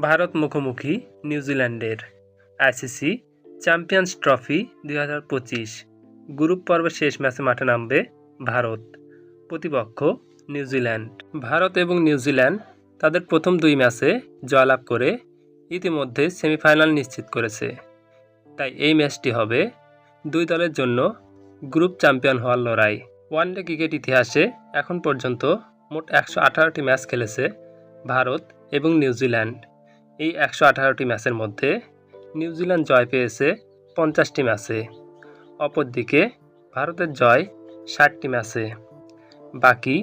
ভারত মুখোমুখি নিউজিল্যান্ডের ICC champions trophy দুই হাজার পঁচিশ। গ্রুপ পর্বের শেষ ম্যাচে মাঠে নামবে ভারত, প্রতিপক্ষ নিউজিল্যান্ড ভারত এবং নিউজিল্যান্ড তাদের প্রথম দুই ম্যাচে জয়লাভ করে ইতিমধ্যে সেমিফাইনাল নিশ্চিত করেছে। তাই এই ম্যাচটি হবে দুই দলের জন্য গ্রুপ চ্যাম্পিয়ন হওয়ার লড়াই। ওয়ানডে ক্রিকেট ইতিহাসে এখন পর্যন্ত মোট একশো ম্যাচ খেলেছে ভারত এবং নিউজিল্যান্ড এই একশো আঠারোটি ম্যাচের মধ্যে নিউজিল্যান্ড জয় পেয়েছে পঞ্চাশটি ম্যাচে। অপরদিকে ভারতের জয় ষাটটি ম্যাচে। বাকি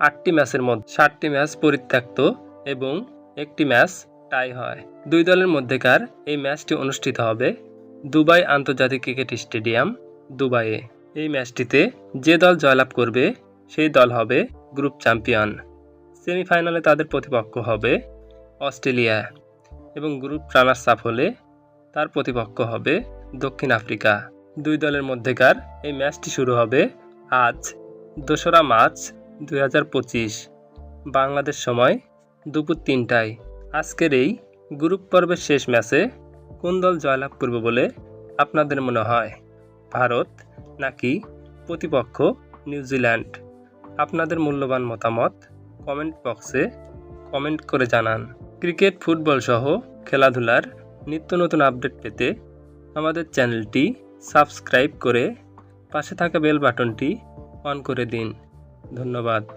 আটটি ম্যাচের মধ্যে ষাটটি ম্যাচ পরিত্যক্ত এবং একটি ম্যাচ টাই হয়। দুই দলের মধ্যেকার এই ম্যাচটি অনুষ্ঠিত হবে দুবাই আন্তর্জাতিক ক্রিকেট স্টেডিয়াম দুবাইয়ে। এই ম্যাচটিতে যে দল জয়লাভ করবে সেই দল হবে গ্রুপ চ্যাম্পিয়ন। সেমিফাইনালে তাদের প্রতিপক্ষ হবে অস্ট্রেলিয়া। এবং গ্রুপ রানার্স আপ হলে তার প্রতিপক্ষ হবে দক্ষিণ আফ্রিকা। দুই দলের মধ্যেকার এই ম্যাচটি শুরু হবে আজ, দোসরা মার্চ দু হাজার পঁচিশ, বাংলাদেশ সময় দুপুর তিনটায়। আজকের এই গ্রুপ পর্বের শেষ ম্যাচে কোন দল জয়লাভ করবে বলে আপনাদের মনে হয়? ভারত নাকি প্রতিপক্ষ নিউজিল্যান্ড? আপনাদের মূল্যবান মতামত কমেন্ট বক্সে কমেন্ট করে জানান। ক্রিকেট, ফুটবল সহ খেলাধুলার নিত্য নতুন আপডেট পেতে আমাদের চ্যানেলটি সাবস্ক্রাইব করে পাশে থাকা বেল বাটনটি অন করে দিন। ধন্যবাদ।